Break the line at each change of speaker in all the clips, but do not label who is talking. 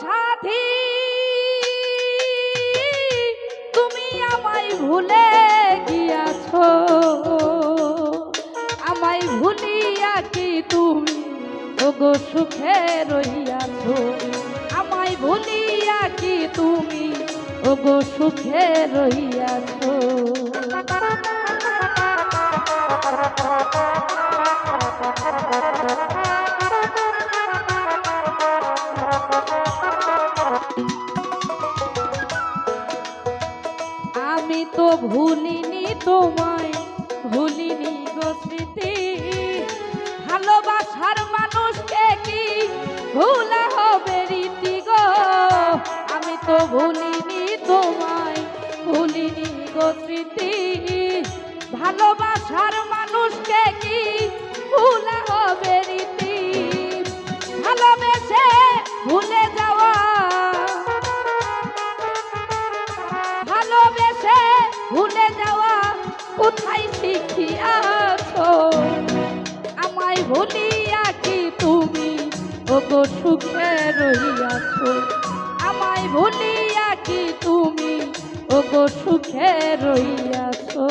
সাথী, তুমি আমায় ভুলে গিয়াছো। আমায় ভুলিয়া কি তুমি, ওগো সুখে রইয়াছো আমায় ভুলিয়া কি তুমি, ওগো সুখে রইয়াছো আমি তোমায় ভুলিনি ভালোবাসার হবে আমি তো ভুলিনি তোমায় ভুলিনি ভালোবাসার ভুলিয়া কি তুমি ওগো সুখে রহিয়াছ আমায় ভুলিয়া কি তুমি ওগো সুখে রহিয়াছো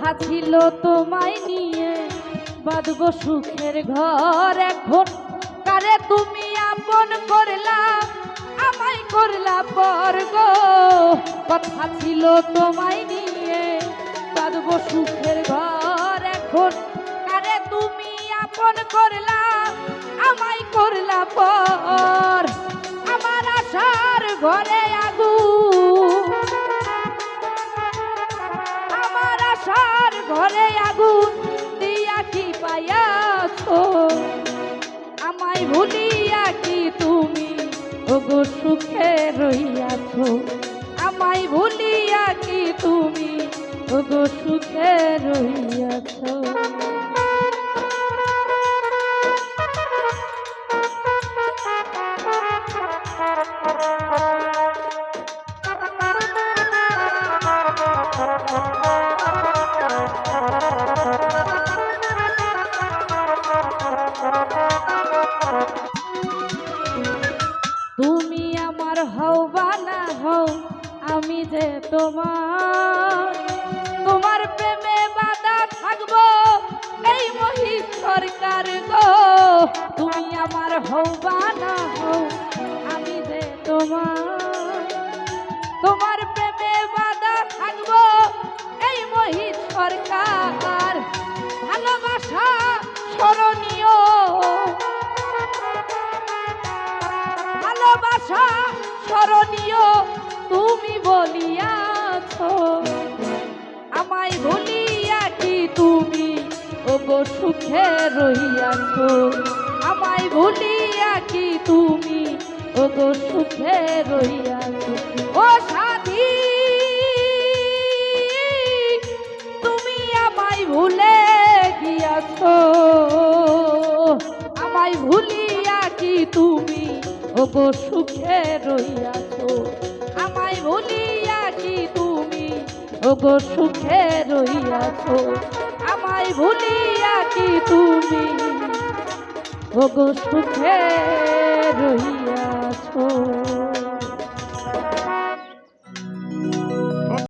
কথা ছিল তোমায় নিয়ে। বাঁধব সুখের ঘর এখন। কারে তুমি আপন করলা? আমায় করলা পর গো কথা ছিল তোমায় নিয়ে। বাঁধব সুখের ঘর এখন। কারে তুমি আপন করলা? আমায় করলা পর। আমার আশার ঘরে ঘরে আগুন দিয়া কি পাইয়াছো? আমায় ভুলিয়া কি তুমি? ওগো সুখে রইয়াছো আমায় ভুলিয়া কি তুমি? ওগো সুখে রইয়াছো তুমি আমার হও বা না হও, আমি যে তোমার তোমার প্রেমে বাধা থাকব, এই মহিষ সরকার গো। তুমি আমার হও বা না হও, আমি যে তোমার তোমার প্রেমে বাধা থাকব, এই মহিষ সরকার। ভালোবাসা স্মরণীয়। ভালোবাসা স্মরণীয়, তুমি বলিয়াছ। আমায় বলিয়া কি তুমি? ওগো সুখে রহিয়াছ। আমায় বলিয়া কি তুমি? ওগো সুখে রহিয়াছ। ও সাথী তুমি আমায় ভুলে গিয়াছ। আমায় ভুলিয়া কি তুমি? ওগো সুখে রইয়াছো। আমায় ভুলিয়া কি তুমি? ওগো সুখে রইয়াছো। আমায় ভুলিয়া কি তুমি? ওগো সুখে রইয়াছো।